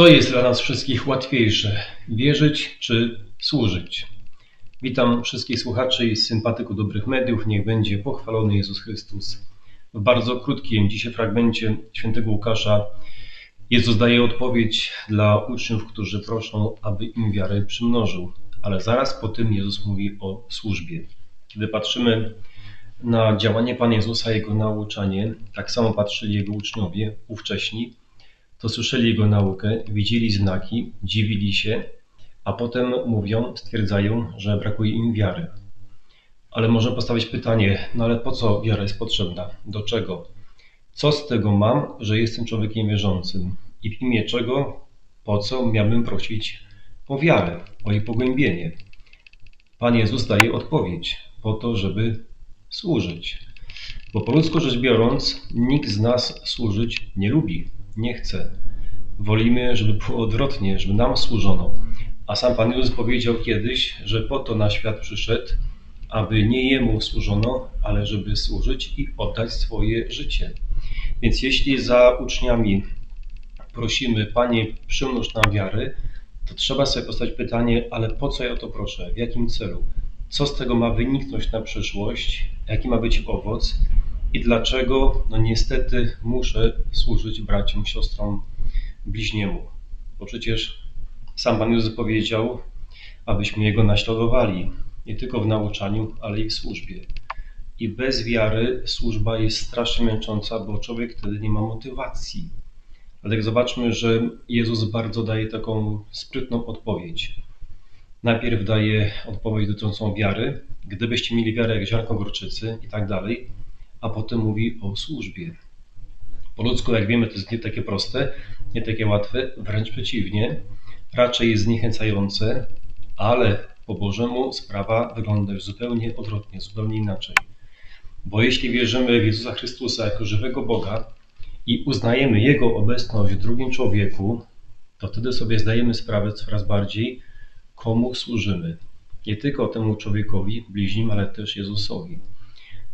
Co jest dla nas wszystkich łatwiejsze? Wierzyć czy służyć? Witam wszystkich słuchaczy i sympatyków dobrych mediów. Niech będzie pochwalony Jezus Chrystus. W bardzo krótkim dzisiaj fragmencie świętego Łukasza Jezus daje odpowiedź dla uczniów, którzy proszą, aby im wiarę przymnożył. Ale zaraz po tym Jezus mówi o służbie. Kiedy patrzymy na działanie Pana Jezusa, Jego nauczanie, tak samo patrzyli Jego uczniowie ówcześni, to słyszeli Jego naukę, widzieli znaki, dziwili się, a potem mówią, stwierdzają, że brakuje im wiary. Ale można postawić pytanie, no ale po co wiara jest potrzebna? Do czego? Co z tego mam, że jestem człowiekiem wierzącym? I w imię czego, po co miałbym prosić o wiarę, o jej pogłębienie? Pan Jezus daje odpowiedź, po to, żeby służyć. Bo po ludzku rzecz biorąc, nikt z nas służyć nie lubi, nie chce. Wolimy, żeby było odwrotnie, żeby nam służono. A sam Pan Jezus powiedział kiedyś, że po to na świat przyszedł, aby nie Jemu służono, ale żeby służyć i oddać swoje życie. Więc jeśli za uczniami prosimy, Panie, przymnóż nam wiary, to trzeba sobie postawić pytanie, ale po co ja o to proszę? W jakim celu? Co z tego ma wyniknąć na przyszłość? Jaki ma być owoc? I dlaczego, no niestety, muszę służyć braciom, siostrom, bliźniemu? Bo przecież sam Pan Jezus powiedział, abyśmy Jego naśladowali, nie tylko w nauczaniu, ale i w służbie. I bez wiary służba jest strasznie męcząca, bo człowiek wtedy nie ma motywacji. Dlatego zobaczmy, że Jezus bardzo daje taką sprytną odpowiedź. Najpierw daje odpowiedź dotyczącą wiary, gdybyście mieli wiarę jak ziarnko gorczycy i tak dalej, a potem mówi o służbie. Po ludzku, jak wiemy, to jest nie takie proste, nie takie łatwe, wręcz przeciwnie, raczej jest zniechęcające, ale po Bożemu sprawa wygląda już zupełnie odwrotnie, zupełnie inaczej. Bo jeśli wierzymy w Jezusa Chrystusa jako żywego Boga i uznajemy Jego obecność w drugim człowieku, to wtedy sobie zdajemy sprawę coraz bardziej, komu służymy. Nie tylko temu człowiekowi, bliźnim, ale też Jezusowi.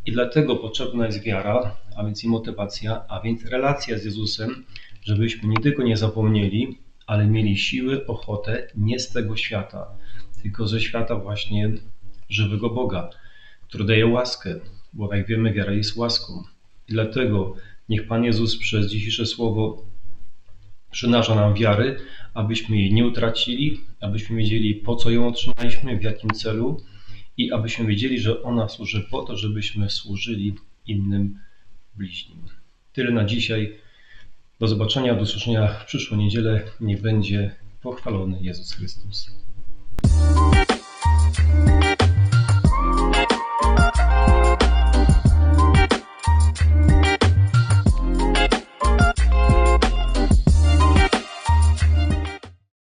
I dlatego potrzebna jest wiara, a więc i motywacja, a więc relacja z Jezusem, żebyśmy nie tylko nie zapomnieli, ale mieli siły, ochotę nie z tego świata, tylko ze świata właśnie żywego Boga, który daje łaskę, bo jak wiemy, wiara jest łaską. I dlatego niech Pan Jezus przez dzisiejsze słowo przynasza nam wiary, abyśmy jej nie utracili, abyśmy wiedzieli, po co ją otrzymaliśmy, w jakim celu i abyśmy wiedzieli, że ona służy po to, żebyśmy służyli innym bliźnim. Tyle na dzisiaj. Do zobaczenia, do usłyszenia w przyszłą niedzielę. Niech będzie pochwalony Jezus Chrystus.